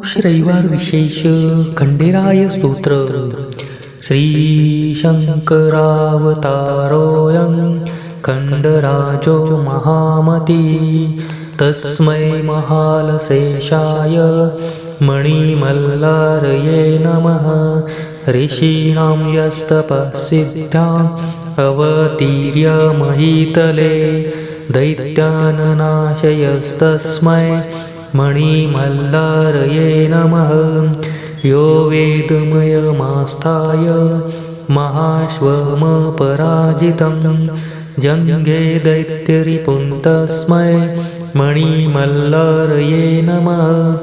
पौष रविवार विशेष खंडेराय स्तोत्र। श्री शङ्करावतारोऽयं खण्डराजो महामती। तस्मै महालशेषाय मणिमल्लारये नमः। ऋषीणां यस्तपसिद्ध्याम् अवतीर्य महीतले दैत्याननाशयस्तस्मै मणिमल्लारये नमः। यो वेदमयमास्थाय महाश्वमपराजितं। जङ्गे दैत्यरिपुन्तस्मै मणिमल्लारये नमः।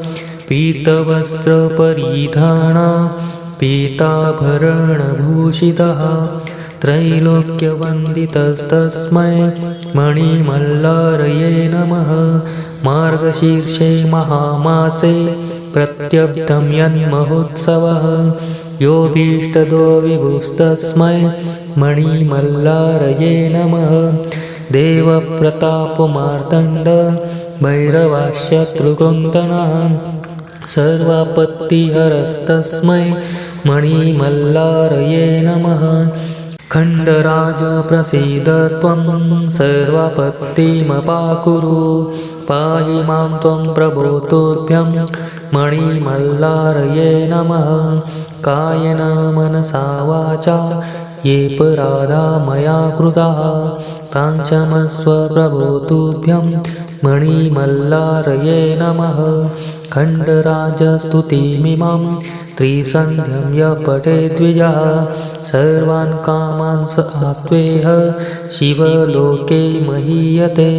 पीतवस्त्रपरिधाना पीताभरणभूषितः। त्रैलोक्यवन्दितस्तस्मै मणिमल्लारये नमः मार्गशीर्षे महामासे प्रत्यब्धं यन्महोत्सवः। योऽभीष्टदो विभुस्तस्मै मणिमल्लारये नमः। देवप्रतापमार्तण्ड भैरवाशत्रुकृन्दनः सर्वापत्तिहरस्तस्मै मणिमल्लारये नमः। खण्डराज प्रसीद त्वं सर्वापत्तिमपाकुरु पाहि मां त्वं प्रभोतोभ्यं मणिमल्लारये नमः। कायेन मनसा वाचा ये पराधा मया कृताः। तां क्षमस्व प्रभोतुभ्यं मणिमल्लारये नमः। खण्डराजस्तुतिमिमां त्रिसन्ध्यं य पठे द्विजः। सर्वान् कामान् स आत्वेह शिवलोके महीयते।